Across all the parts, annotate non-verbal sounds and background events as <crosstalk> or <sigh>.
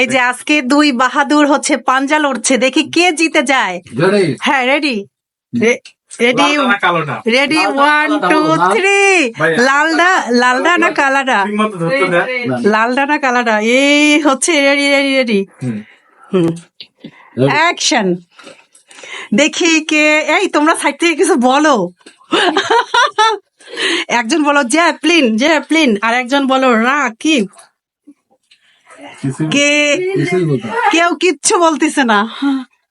এই যে আজকে দুই বাহাদুর হচ্ছে পাঞ্জা লড়ছে দেখি কে জিতে যায়। হ্যাঁ ready ready ready one two three. লালডা লালডা না। কালাডা লালডা না কালাডা এই হচ্ছে রেডি রেডি রেডি। হুম। অ্যাকশন দেখি কে এই তোমরা সাইড থেকে কিছু বলো। একজন বলো জ্যাপলিন জ্যাপলিন। আর একজন বলো রাকিব। কে কেউ কিচ্ছু বলতেছে না।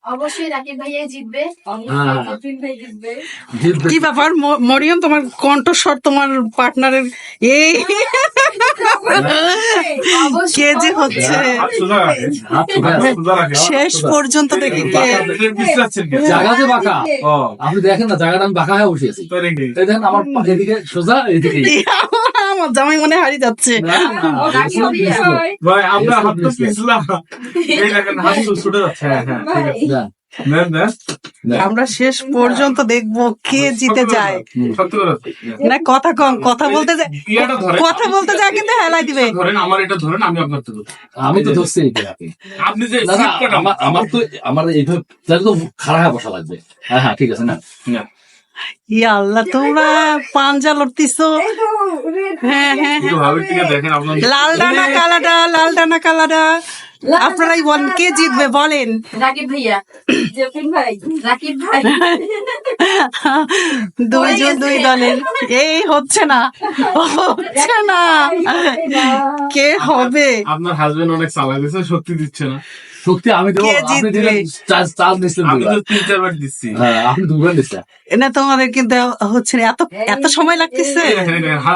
অবশ্যই রাকিব ভাইয়া জিতবে। হ্যাঁ। কি ব্যাপার? মরিয়ম তোমার কণ্ঠস্বর তোমার পার্টনারের এই কে যে হচ্ছে? রাখে শেষ পর্যন্ত দেখি কে আপনি জায়গা যে বাঁকা। আপনি দেখেন না জায়গাটা আমি বাঁকা হয়ে নাকি? এই দেখেন আমার এদিকে সোজা এদিকে আমার জামাই মনে হারিয়ে যাচ্ছে। ভাই Yes, হাত তো yes. এই দেখেন হাত তো ছুটে যাচ্ছে। হ্যাঁ হ্যাঁ ঠিক আছে। না, নেন নেন। না। আমরা শেষ পর্যন্ত দেখব কে জিতে যায়। না কথা কম কথা বলতে যায় কথা বলতে যায় কিন্তু হেলাই দিবে। ধরেন আমার এটা ধরেন আমি আপনার তো আমি তো ধরছি আপনি। যে আমার আমার তো আমার এইভাবে তাহলে তো হয়ে বসা লাগবে। হ্যাঁ হ্যাঁ ঠিক আছে না না। ইয়া আল্লাহ তোমরা পাঞ্জা লড়তিছো? হ্যাঁ হ্যাঁ কালাডা লাল ডানা কালাডা? আপনারাই বলেন কে জিতবে বলেন। রাকিব ভাইয়া জেফিন ভাই রাকিব ভাই। <laughs> দুইজন দুই দলের। এই হচ্ছে না হচ্ছে না। কে হবে? আপনার হাজবেন্ড অনেক চালা দিচ্ছে সত্যি দিচ্ছে না। শক্তি আমি কে আপনি? দিলেন তো তিন চারবার দিচ্ছি। হ্যাঁ আপনি না তোমাদের কিন্তু হচ্ছে না এত এত সময় লাগতেছে।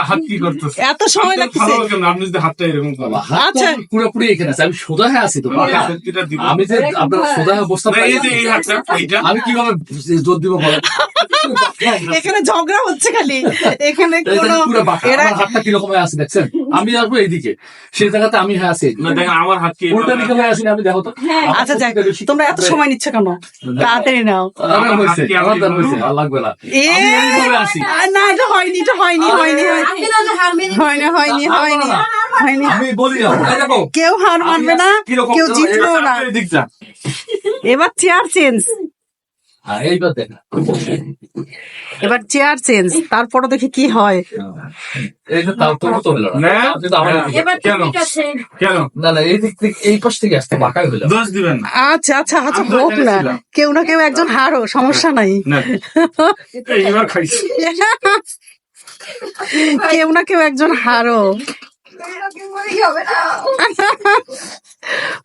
হাত কি করতেছে? এত সময় লাগতেছে। আপনি যদি হাতটা এরকম করেন। আচ্ছা। পুরোপুরি এখানে আছে আমি সোজা হয়ে আছি তো আমি যে আপনার সোজা হয়ে বসতে না, এই যে এই হাতটা এইটা। আমি কীভাবে জোর দিব বলেন এখানে ঝগড়া হচ্ছে খালি। এখানে কোনো। এরা হাতটা কীরকম হয়ে আছে দেখছেন? আমি আসব এইদিকে। সেই জায়গাতে আমি হয়ে আছি। না দেখেন আমার হাত কি? উল্টা দিকে হয়ে আসিনি আমি দেখো তো। আচ্ছা যাক। সত্যিটা তোমরা এত সময় নিচ্ছ কেন? তাড়াতাড়ি নাও। আমার হয়েছে, আর লাগবে না। আমি এইভাবে আছি। না এটা হয়নি এটা হয়নি হয়নি হয়নি। হয়নি হয়নি হয়নি হয়নি। আমি বলি কেউ হার মানবে না কেউ তো জিতলো না। এবার চেয়ার চেঞ্জ। হ্যাঁ, এইবার। এবার চেয়ার চেঞ্জ তারপরে দেখি কি হয় এই যে তাও তোর তো হলো না। না। আপনি তো আমার হ্যাঁ। দিকে- এবার কেন? কেন না, না, এই দিক থেকে- এই পাশ থেকে আসতে বাঁকাই হলো। দোষ দিবেন না আচ্ছা আচ্ছা আচ্ছা হোক না কেউ না কেউ একজন হারো সমস্যা নাই খাইছি কেউ না কেউ একজন হারো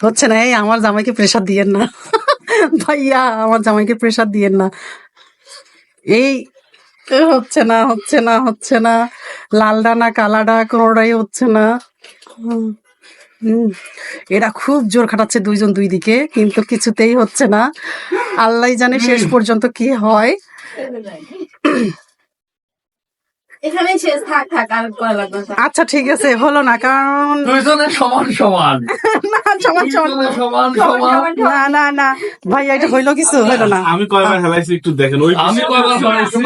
হচ্ছে না এই আমার জামাইকে প্রেসার দিয়েন না ভাইয়া, আমার জামাইকে প্রেশার দিয়েন না। এই হচ্ছে না হচ্ছে না হচ্ছে না। লালডা না কালাডা, কোনোটাই হচ্ছে না। এরা খুব জোর খাটাচ্ছে দুইজন দুই দিকে, কিন্তু কিছুতেই হচ্ছে না। আল্লাহ জানে শেষ পর্যন্ত কি হয়। এখানেই শেষ থাক থাক আর করা লাগবে না আচ্ছা ঠিক আছে হলো না কারণ দুইজনে সমান সমান। <laughs> না সমান সমান। দুইজনে সমান সমান না না না। ভাই এটা হইল কিছু? হইল না। আমি কয়বার হেলাইছি একটু দেখেন ওই আমি কয়বার হেলাইছি?